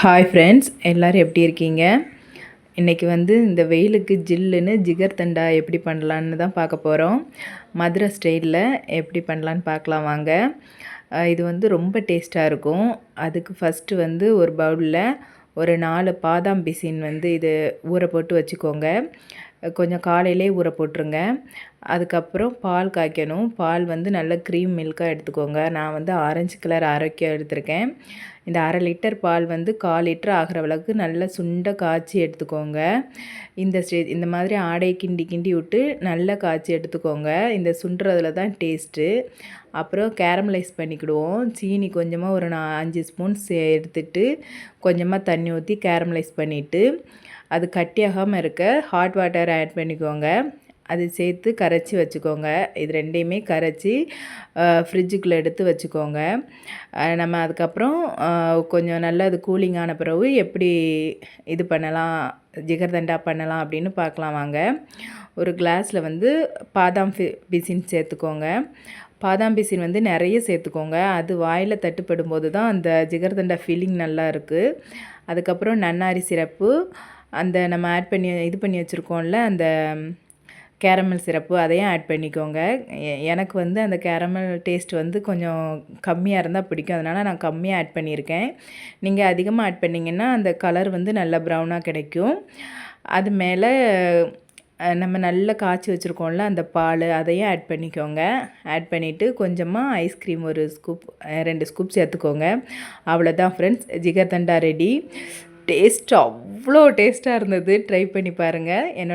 Hi friends எல்லோரும் எப்படி இருக்கீங்க? இன்றைக்கி வந்து இந்த வெயிலுக்கு ஜில்லுன்னு ஜிகர் தண்டா எப்படி பண்ணலான்னு தான் பார்க்க போகிறோம் மதுரை ஸ்டைலில் எப்படி பண்ணலான்னு பார்க்கலாம் வாங்க. இது வந்து ரொம்ப டேஸ்ட்டாக இருக்கும். அதுக்கு ஃபஸ்ட்டு வந்து ஒரு பவுலில் ஒரு நாலு பாதாம் பிசின் வந்து இது ஊற போட்டு வச்சுக்கோங்க. கொஞ்சம் காலையிலே ஊற போட்டுருங்க. அதுக்கப்புறம் பால் காய்க்கணும். பால் வந்து நல்ல க்ரீம் மில்காக எடுத்துக்கோங்க. நான் வந்து ஆரஞ்சு கலர் ஆரோக்கியம் எடுத்திருக்கேன். இந்த அரை லிட்டர் பால் வந்து கால் லிட்டர் ஆகிற அளவுக்கு நல்லா சுண்ட காய்ச்சி எடுத்துக்கோங்க. இந்த ஸ்டே இந்த மாதிரி ஆடை கிண்டி கிண்டி விட்டு நல்லா காய்ச்சி எடுத்துக்கோங்க. இந்த சுண்டுறதுல தான் டேஸ்ட்டு அப்புறம் கேரமலைஸ் பண்ணிக்கிடுவோம். சீனி கொஞ்சமாக ஒரு நான் அஞ்சு ஸ்பூன் சே எடுத்துட்டு கொஞ்சமாக தண்ணி ஊற்றி கேரமலைஸ் பண்ணிவிட்டு அது கட்டியாகாமல் இருக்க ஹாட் வாட்டர் ஆட் பண்ணிக்கோங்க. அது சேர்த்து கரைச்சி வச்சுக்கோங்க. இது ரெண்டையுமே கரைச்சி ஃப்ரிட்ஜுக்குள்ளே எடுத்து வச்சுக்கோங்க. நம்ம அதுக்கப்புறம் கொஞ்சம் நல்லா அது கூலிங் ஆன பிறகு எப்படி இது பண்ணலாம் ஜிகர்தண்டா பண்ணலாம் அப்படின்னு பார்க்கலாம் வாங்க. ஒரு கிளாஸில் வந்து பாதாம் ஃபி பிசின் சேர்த்துக்கோங்க. பாதாம் பிசின் வந்து நிறைய சேர்த்துக்கோங்க. அது வாயில் தட்டுப்படும் போது தான் அந்த ஜிகர்தண்டா ஃபீலிங் நல்லா இருக்குது அதுக்கப்புறம் நன்னாரி சிறப்பு அந்த நம்ம ஆட் பண்ணி இது பண்ணி வச்சுருக்கோம்ல அந்த கேரமல் சிரப்பு அதையும் ஆட் பண்ணிக்கோங்க. எ- எனக்கு வந்து அந்த கேரமல் டேஸ்ட் வந்து கொஞ்சம் கம்மியாக இருந்தால் பிடிக்கும். அதனால் நான் கம்மியாக ஆட் பண்ணியிருக்கேன். நீங்கள் அதிகமாக ஆட் பண்ணிங்கன்னா அந்த கலர் வந்து நல்லா ப்ரௌனாக கிடைக்கும். அது மேலே நம்ம நல்லா காய்ச்சி வச்சுருக்கோம்ல அந்த பால் அதையும் ஆட் பண்ணிக்கோங்க. ஆட் பண்ணிவிட்டு கொஞ்சமாக ஐஸ்கிரீம் ஒரு ஸ்கூப் ரெண்டு ஸ்கூப் சேர்த்துக்கோங்க. அவ்வளோதான் ஃப்ரெண்ட்ஸ் ஜிகர்தண்டா ரெடி டேஸ்ட் அவ்வளோ டேஸ்ட்டாக இருந்தது. ட்ரை பண்ணி பாருங்கள் என்னோட